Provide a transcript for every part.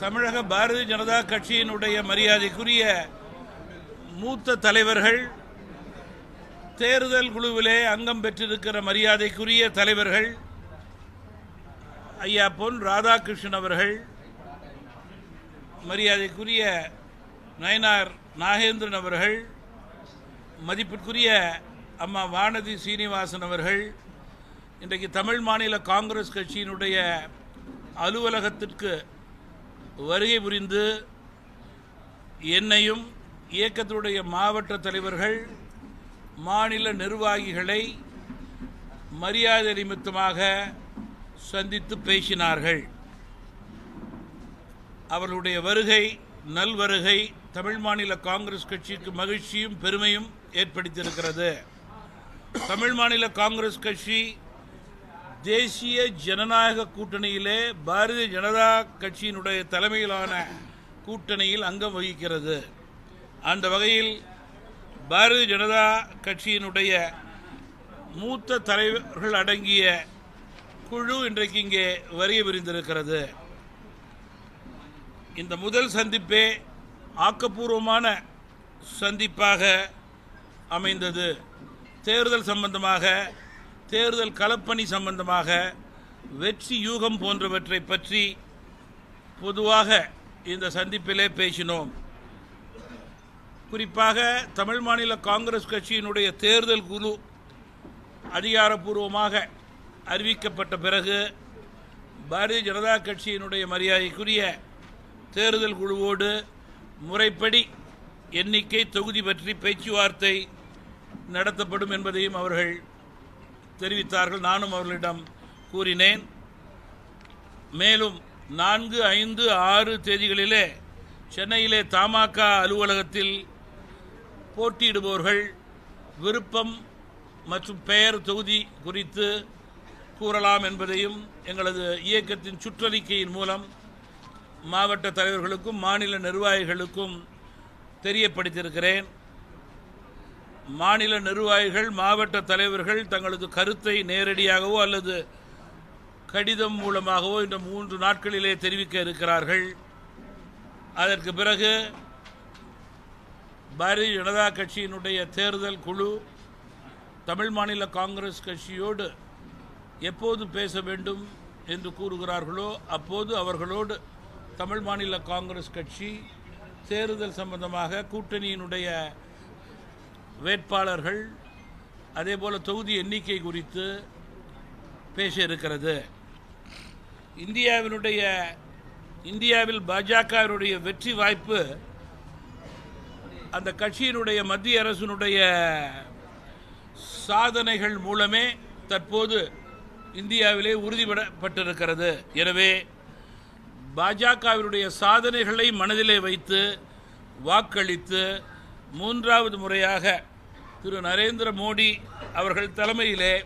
தமிழக பாரதிய ஜனதா கட்சியினுடைய மரியாதைக்குரிய மூத்த தலைவர்கள் தேர்தல் குழுவிலே அங்கம் பெற்றிருக்கிற மரியாதைக்குரிய தலைவர்கள் ஐயா பொன் ராதாகிருஷ்ணன் அவர்கள் மரியாதைக்குரிய நயனார் நாகேந்திரன் அவர்கள் மதிப்பிற்குரிய அம்மா வானதி சீனிவாசன் அவர்கள் இன்றைக்கு தமிழ் மாநில காங்கிரஸ் கட்சியினுடைய அலுவலகத்திற்கு வருகை புரிந்து என்னையும் இயக்கத்துடைய மாவட்ட தலைவர்கள் மாநில நிர்வாகிகளை மரியாதை நிமித்தமாக சந்தித்து பேசினார்கள். அவர்களுடைய வருகை நல்வருகை தமிழ் மாநில காங்கிரஸ் கட்சிக்கு மகிழ்ச்சியும் பெருமையும் ஏற்படுத்தியிருக்கிறது. தமிழ் மாநில காங்கிரஸ் கட்சி தேசிய ஜனநாயக கூட்டணியிலே பாரதிய ஜனதா கட்சியினுடைய தலைமையிலான கூட்டணியில் அங்கம் வகிக்கிறது. அந்த வகையில் பாரதிய ஜனதா கட்சியினுடைய மூத்த தலைவர்கள் அடங்கிய குழு இன்றைக்கு இங்கே வரிய விரிந்திருக்கிறது இந்த முதல் சந்திப்பே ஆக்கப்பூர்வமான சந்திப்பாக அமைந்தது. தேர்தல் சம்பந்தமாக தேர்தல் களப்பணி சம்பந்தமாக வெற்றி யூகம் போன்றவற்றை பற்றி பொதுவாக இந்த சந்திப்பிலே பேசினோம். குறிப்பாக தமிழ் மாநில காங்கிரஸ் கட்சியினுடைய தேர்தல் குழு அதிகாரப்பூர்வமாக அறிவிக்கப்பட்ட பிறகு பாரதிய ஜனதா கட்சியினுடைய மரியாதைக்குரிய தேர்தல் குழுவோடு முறைப்படி எண்ணிக்கை தொகுதி பற்றி பேச்சுவார்த்தை நடத்தப்படும் என்பதையும் அவர்கள் தெரிவித்தார்கள். நானும் அவர்களிடம் கூறினேன். மேலும் நான்கு ஐந்து ஆறு தேதிகளிலே சென்னையிலே தமாக அலுவலகத்தில் போட்டியிடுபவர்கள் விருப்பம் மற்றும் பெயர் தொகுதி குறித்து கூறலாம் என்பதையும் எங்களது இயக்கத்தின் சுற்றறிக்கையின் மூலம் மாவட்ட தலைவர்களுக்கும் மாநில நிர்வாகிகளுக்கும் தெரியப்படுத்தியிருக்கிறேன். மாநில நிர்வாகிகள் மாவட்ட தலைவர்கள் தங்களது கருத்தை நேரடியாகவோ அல்லது கடிதம் மூலமாகவோ இந்த மூன்று நாட்களிலே தெரிவிக்க இருக்கிறார்கள். அதற்கு பிறகு பாரதிய ஜனதா கட்சியினுடைய தேர்தல் குழு தமிழ் மாநில காங்கிரஸ் கட்சியோடு எப்போது பேச வேண்டும் என்று கூறுகிறார்களோ அப்போது அவர்களோடு தமிழ் மாநில காங்கிரஸ் கட்சி தேர்தல் சம்பந்தமாக கூட்டணியினுடைய வேட்பாளர்கள் அதே போல் தொகுதி எண்ணிக்கை குறித்து பேச இருக்கிறது. இந்தியாவினுடைய இந்தியாவில் பாஜகவினுடைய வெற்றி வாய்ப்பு அந்த கட்சியினுடைய மத்திய அரசினுடைய சாதனைகள் மூலமே தற்போது இந்தியாவிலே உறுதிப்படப்பட்டிருக்கிறது. எனவே பாஜகவினுடைய சாதனைகளை மனதிலே வைத்து வாக்களித்து மூன்றாவது முறையாக திரு நரேந்திர மோடி அவர்கள் தலைமையிலே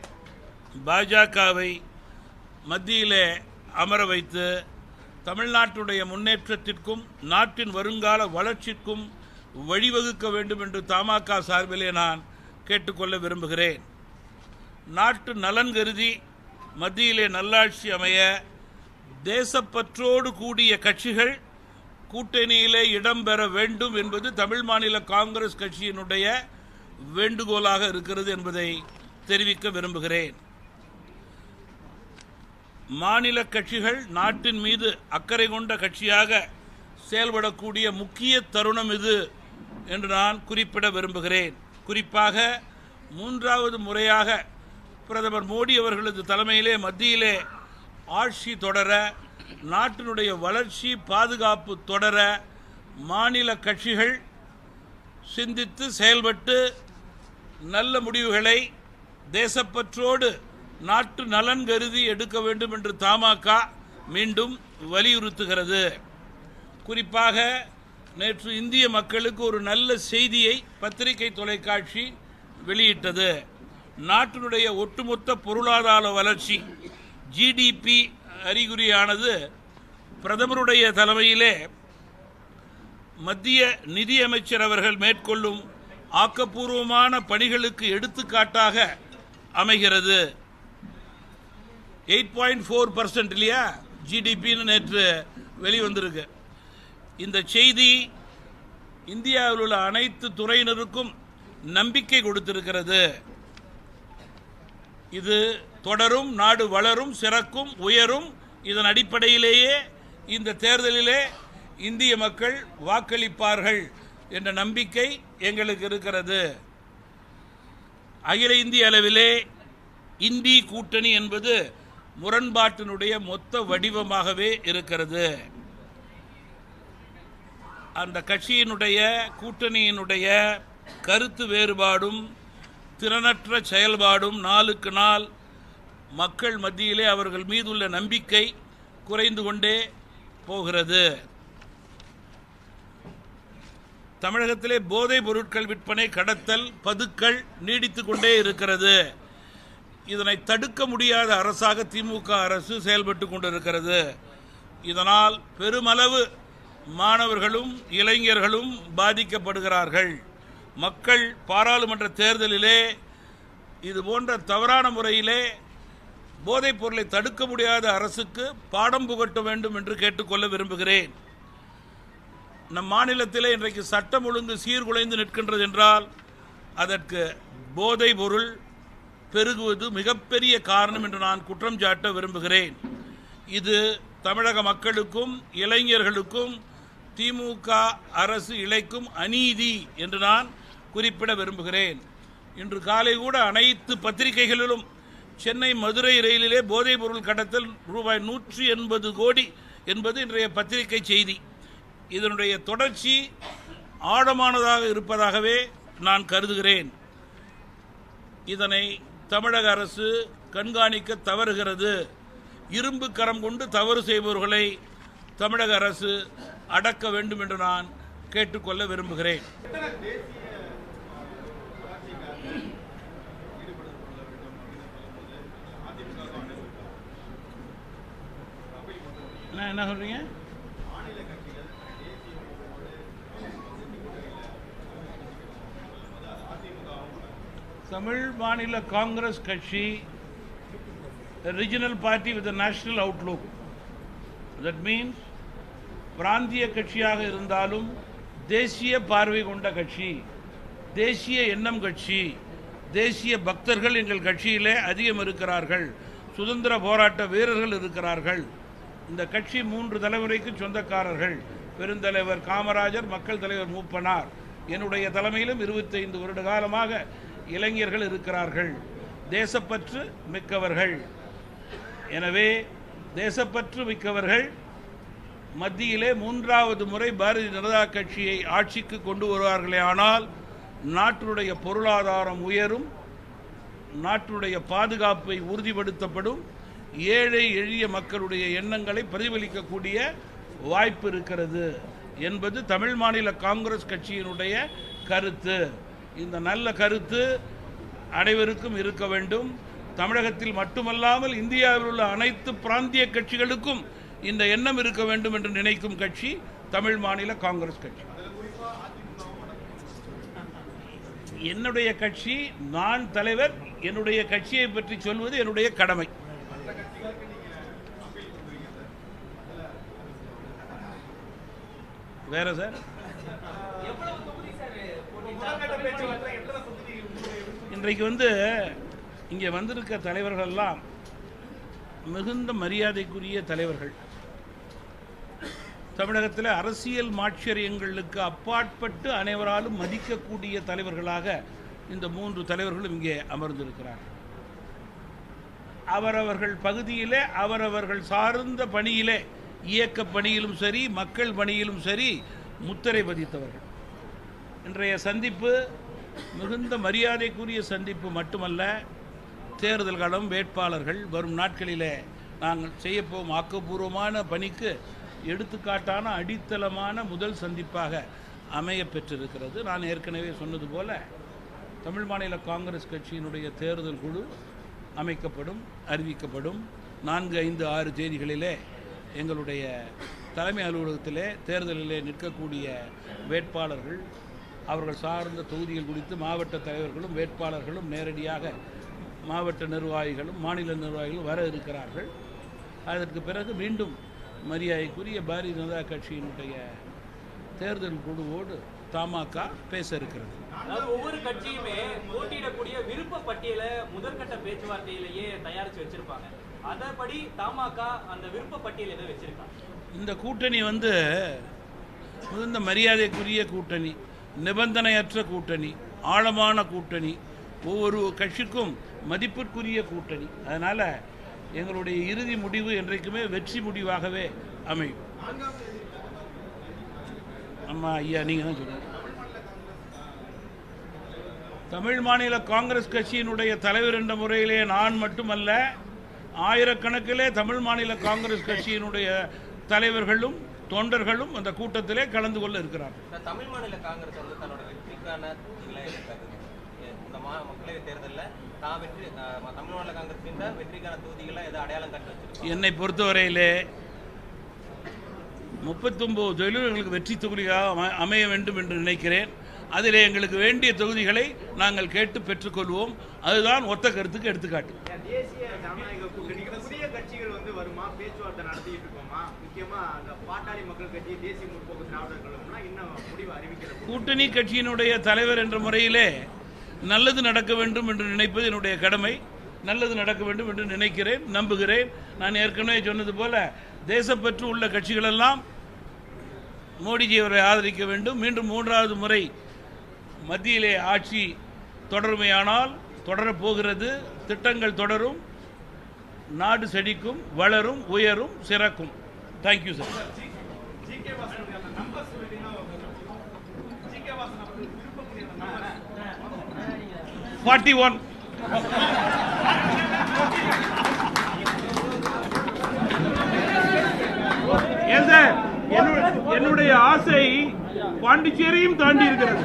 பாஜகவை மத்தியிலே அமர வைத்து தமிழ்நாட்டுடைய முன்னேற்றத்திற்கும் நாட்டின் வருங்கால வளர்ச்சிக்கும் வழிவகுக்க வேண்டும் என்று தமாக சார்பிலே நான் கேட்டுக்கொள்ள விரும்புகிறேன். நாட்டு நலன் கருதி மத்தியிலே நல்லாட்சி அமைய தேசப்பற்றோடு கூடிய கட்சிகள் கூட்டணியிலே இடம்பெற வேண்டும் என்பது தமிழ் மாநில காங்கிரஸ் கட்சியினுடைய வேண்டுகோளாக இருக்கிறது என்பதை தெரிவிக்க விரும்புகிறேன். மாநில கட்சிகள் நாட்டின் மீது அக்கறை கொண்ட கட்சியாக செயல்படக்கூடிய முக்கிய தருணம் இது என்று நான் குறிப்பிட விரும்புகிறேன். குறிப்பாக மூன்றாவது முறையாக பிரதமர் மோடி அவர்களது தலைமையிலே மத்தியிலே ஆட்சி தொடர நாட்டினுடைய வளர்ச்சி பாதுகாப்பு தொடர மாநில கட்சிகள் சிந்தித்து செயல்பட்டு நல்ல முடிவுகளை தேசப்பற்றோடு நாட்டு நலன் கருதி எடுக்க வேண்டும் என்று தமாக மீண்டும் வலியுறுத்துகிறது. குறிப்பாக நேற்று இந்திய மக்களுக்கு ஒரு நல்ல செய்தியை பத்திரிகை தொலைக்காட்சி வெளியிட்டது. நாட்டினுடைய ஒட்டுமொத்த பொருளாதார வளர்ச்சி ஜிடிபி அறிகுறியானது பிரதமருடைய தலைமையிலே மத்திய நிதியமைச்சர் அவர்கள் மேற்கொள்ளும் ஆக்கப்பூர்வமான பணிகளுக்கு எடுத்துக்காட்டாக அமைகிறது. எயிட் பாயிண்ட் ஃபோர் பர்சன்ட் இல்லையா? ஜிடிபின்னு நேற்று வெளிவந்திருக்கு. இந்த செய்தி இந்தியாவில் உள்ள அனைத்து துறையினருக்கும் நம்பிக்கை கொடுத்திருக்கிறது. இது தொடரும் நாடு வளரும் சிறக்கும் உயரும். இதன் அடிப்படையிலேயே இந்த தேர்தலிலே இந்திய மக்கள் வாக்களிப்பார்கள். என்ற நம்பிக்கை எங்களுக்கு இருக்கிறது. அகில இந்திய அளவிலே இந்தி கூட்டணி என்பது முரண்பாட்டினுடைய மொத்த வடிவமாகவே இருக்கிறது. அந்த கட்சியினுடைய கூட்டணியினுடைய கருத்து வேறுபாடும் திறனற்ற செயல்பாடும் நாளுக்கு நாள் மக்கள் மத்தியிலே அவர்கள் மீதுள்ள நம்பிக்கை குறைந்து கொண்டே போகிறது. தமிழகத்திலே போதைப் பொருட்கள் விற்பனை கடத்தல் பதுக்கல் நீடித்து கொண்டே இருக்கிறது. இதனை தடுக்க முடியாத அரசாக திமுக அரசு செயல்பட்டு கொண்டிருக்கிறது. இதனால் பெருமளவு மாணவர்களும் இளைஞர்களும் பாதிக்கப்படுகிறார்கள். மக்கள் பாராளுமன்ற தேர்தலிலே இது போன்ற தவறான முறையிலே போதைப் பொருளை தடுக்க முடியாத அரசுக்கு பாடம் புகட்ட வேண்டும் என்று கேட்டுக்கொள்ள விரும்புகிறேன். நம் மாநிலத்திலே இன்றைக்கு சட்டம் ஒழுங்கு சீர்குலைந்து நிற்கின்றது என்றால் அதற்கு போதை பொருள் பெருகுவது மிகப்பெரிய காரணம் என்று நான் குற்றம் சாட்ட விரும்புகிறேன். இது தமிழக மக்களுக்கும் இளைஞர்களுக்கும் திமுக அரசு இழைக்கும் அநீதி என்று நான் குறிப்பிட விரும்புகிறேன். இன்று காலை கூட அனைத்து பத்திரிகைகளிலும் சென்னை மதுரை ரயிலிலே போதைப் பொருள் கடத்தல் ரூபாய் நூற்றி எண்பது கோடி என்பது இன்றைய பத்திரிகை செய்தி. இதனுடைய தொடர்ச்சி ஆழமானதாக இருப்பதாகவே நான் கருதுகிறேன். இதனை தமிழக அரசு கண்காணிக்க தவறுகிறது. இரும்பு கரம் கொண்டு தவறு செய்பவர்களை தமிழக அரசு அடக்க வேண்டும் என்று நான் கேட்டுக்கொள்ள விரும்புகிறேன். என்ன என்ன சொல்றீங்க? தமிழ் மாநில காங்கிரஸ் கட்சி regional party with national outlook that means பிராந்திய கட்சியாக இருந்தாலும் தேசிய பார்வை கொண்ட கட்சி தேசிய எண்ணம் கட்சி தேசிய பக்தர்கள் எங்கள் கட்சியிலே அதிகம் இருக்கிறார்கள் சுதந்திர போராட்ட வீரர்கள் இருக்கிறார்கள். இந்த கட்சி மூன்று தலைமுறைக்கு சொந்தக்காரர்கள். பெருந்தலைவர் காமராஜர் மக்கள் தலைவர் மூப்பனார். என்னுடைய தலைமையிலும் இருபத்தைந்து வருட காலமாக இளைஞர்கள் இருக்கிறார்கள். தேசப்பற்று மிக்கவர்கள். எனவே தேசப்பற்று மிக்கவர்கள் மத்தியிலே மூன்றாவது முறை பாரதிய ஜனதா கட்சியை ஆட்சிக்கு கொண்டு வருவார்களே ஆனால் நாட்டுடைய பொருளாதாரம் உயரும் நாட்டுடைய பாதுகாப்பை உறுதிப்படுத்தப்படும் ஏழை எளிய மக்களுடைய எண்ணங்களை பிரதிபலிக்கக்கூடிய வாய்ப்பு இருக்கிறது என்பது தமிழ் மாநில காங்கிரஸ் கட்சியினுடைய கருத்து. இந்த நல்ல கருத்து அனைவருக்கும் இருக்க வேண்டும். தமிழகத்தில் மட்டுமல்லாமல் இந்தியாவில் உள்ள அனைத்து பிராந்திய கட்சிகளுக்கும் இந்த எண்ணம் இருக்க வேண்டும் என்று நினைக்கும் கட்சி தமிழ் மாநில காங்கிரஸ் கட்சி. என்னுடைய கட்சி நான் தலைவர் என்னுடைய கட்சியை பற்றி சொல்வது என்னுடைய கடமை. வேற சார்? இன்றைக்கு வந்து இங்கே வந்திருக்க தலைவர்கள் எல்லாம் மிகுந்த மரியாதைக்குரிய தலைவர்கள். தமிழகத்தில் அரசியல் மாட்சரியங்களுக்கு அப்பாற்பட்டு அனைவராலும் மதிக்கக்கூடிய தலைவர்களாக இந்த மூன்று தலைவர்களும் இங்கே அமர்ந்திருக்கிறார்கள். அவரவர்கள் பகுதியிலே அவரவர்கள் சார்ந்த பணியிலே இயக்க பணியிலும் சரி மக்கள் பணியிலும் சரி முத்திரை பதித்தவர்கள். இன்றைய சந்திப்பு மிகுந்த மரியாதைக்குரிய சந்திப்பு மட்டுமல்ல தேர்தல்களும் வேட்பாளர்கள் வரும் நாட்களிலே நாங்கள் செய்யப்போகும் ஆக்கப்பூர்வமான பணிக்கு எடுத்துக்காட்டான அடித்தளமான முதல் சந்திப்பாக அமைய பெற்றிருக்கிறது நான் ஏற்கனவே சொன்னது போல தமிழ் மாநில காங்கிரஸ் கட்சியினுடைய தேர்தல் குழு அமைக்கப்படும் அறிவிக்கப்படும். நான்கு ஐந்து ஆறு தேதிகளிலே எங்களுடைய தலைமை அலுவலகத்திலே தேர்தலிலே நிற்கக்கூடிய வேட்பாளர்கள் அவர்கள் சார்ந்த தொகுதிகள் குறித்து மாவட்ட தலைவர்களும் வேட்பாளர்களும் நேரடியாக மாவட்ட நிர்வாகிகளும் மாநில நிர்வாகிகளும் வர இருக்கிறார்கள். அதற்கு பிறகு மீண்டும் மரியாதைக்குரிய பாரதிய ஜனதா கட்சியினுடைய தேர்தல் குழுவோடு தமாக பேச இருக்கிறது. அதாவது ஒவ்வொரு கட்சியுமே போட்டியிடக்கூடிய விருப்ப பட்டியலை முதற்கட்ட பேச்சுவார்த்தையிலேயே தயாரிச்சு வச்சிருப்பாங்க. அதன்படி தமாக அந்த விருப்ப பட்டியல் எதை வச்சிருக்காங்க இந்த கூட்டணி வந்து மிகுந்த மரியாதைக்குரிய கூட்டணி. நிபந்தனையற்ற கூட்டணி ஆழமான கூட்டணி ஒவ்வொரு கட்சிக்கும் மதிப்பிற்குரிய கூட்டணி. அதனால் எங்களுடைய இறுதி முடிவு என்றைக்குமே வெற்றி முடிவாகவே அமையும். ஆமாம் ஐயா நீங்கள் தான் சொல்லுங்கள் தமிழ் மாநில காங்கிரஸ் கட்சியினுடைய தலைவர் என்ற முறையிலே நான் மட்டுமல்ல ஆயிரக்கணக்கிலே தமிழ் மாநில காங்கிரஸ் கட்சியினுடைய தலைவர்களும் தொண்டர்களும் அந்த கூட்டத்திலே கலந்து கொள்ள இருக்கிறார்கள். இந்த தமிழ் மாநில காங்கிரஸ் வந்து தன்னோட வெற்றிக்கான இந்த மா மக்களவை தேர்தலில் தான் வெற்றி தமிழ் மாநில வெற்றிக்கான தொகுதிகளை எதை அடையாளம் காட்டி வச்சிருக்கோம் என்னை பொறுத்தவரையிலே முப்பத்தொம்போது தொழில்களுக்கு வெற்றி தொகுதியாக அம- அமைய வேண்டும் என்று நினைக்கிறேன். அதிலே எங்களுக்கு வேண்டிய தொகுதிகளை நாங்கள் கேட்டு பெற்றுக்கொள்வோம். அதுதான் ஒத்த கருத்துக்கு எடுத்துக்காட்டு. தேசிய ஜனநாயக கூட்டணிக்கு புதிய கட்சிகள் வந்து வருமா? பேச்சுவார்த்தை நடத்திட்டு இருக்கோமா? கூட்டணி கட்சியினுடைய தலைவர் என்ற முறையிலே நல்லது நடக்க வேண்டும் என்று நினைப்பது என்னுடைய கடமை. நல்லது நடக்க வேண்டும் என்று நினைக்கிறேன் நம்புகிறேன். நான் ஏற்கனவே சொன்னது போல தேசப்பற்று உள்ள கட்சிகளெல்லாம் மோடிஜி அவரை ஆதரிக்க வேண்டும். மீண்டும் மூன்றாவது முறை மத்தியிலே ஆட்சி தொடருமையானால் தொடரப் போகிறது திட்டங்கள் தொடரும். நாடு செழிக்கும் வளரும் உயரும் சிறக்கும். Thank you sir forty one ஏன் சார் என்னுடைய- என்னுடைய ஆசை பாண்டிச்சேரியும் தாண்டி இருக்கிறது.